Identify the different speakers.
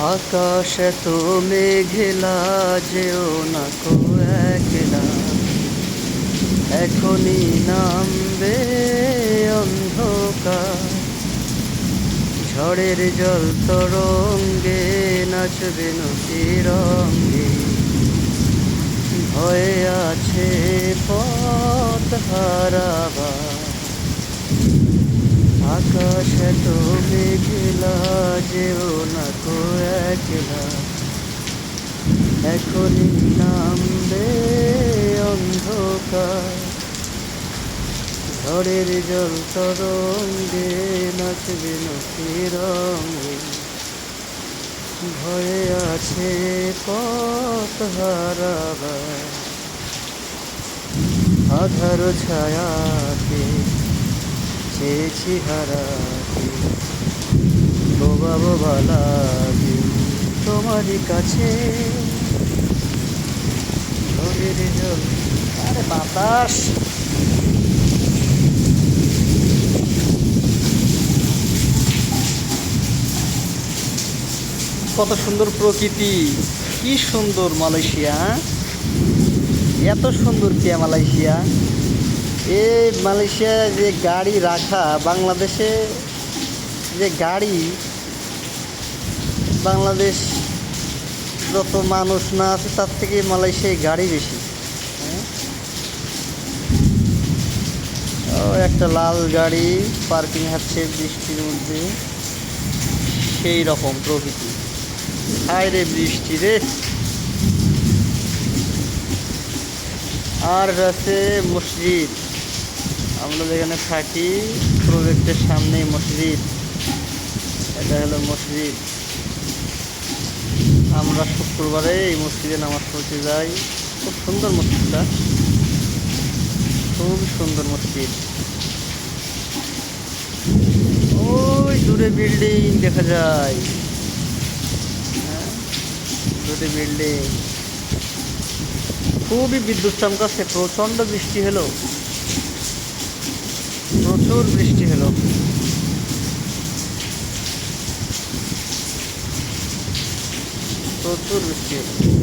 Speaker 1: আকাশ এত মেঘেলা, যেও না কো একলা। এখনই নামবে অন্ধকার। ঝড়ের জল তরঙ্গে নাচবে নদী রঙ্গে ভয়ে আছে পথ হারাবার। আকাশ এত মেঘলা যেও না কো একলা এখনই নামবে অন্ধকার। ঝড়ের জল তরঙ্গে নাচবে নদী রঙে। ভয়ে আছে পথ হারাবার। আধার ছায়াকে চেয়েছি হারাতে। বোবা বোবা লাগে তোমারই কাছে আরে বাতাস। কত সুন্দর প্রকৃতি। কি সুন্দর মালয়েশিয়া হ্যাঁ? এত সুন্দর কে মালয়েশিয়া। এই মালয়েশিয়ায় যে গাড়ি রাখা, বাংলাদেশে যে গাড়ি, বাংলাদেশ যত মানুষ না আছে, তার থেকে মালয়েশিয়ায় গাড়ি বেশি। একটা লাল গাড়ি পার্কিং হচ্ছে বৃষ্টির মধ্যে। সেই রকম প্রকৃতি। হায় রে বৃষ্টি রে। আর আছে মসজিদ। আমরা যেখানে থাকি, প্রজেক্টের সামনেই মসজিদ। এটা হলো মসজিদ। আমরা শুক্রবারে এই মসজিদে নামাজ পড়তে যাই। খুব সুন্দর মসজিদটা। খুব সুন্দর মসজিদ। ওই দূরে বিল্ডিং দেখা যায়। হ্যাঁ দূরে বিল্ডিং। খুবই বিদ্যুৎ চমকাচ্ছে, প্রচণ্ড বৃষ্টি হলো। প্রচুর বৃষ্টি হলো। প্রচুর বৃষ্টি হলো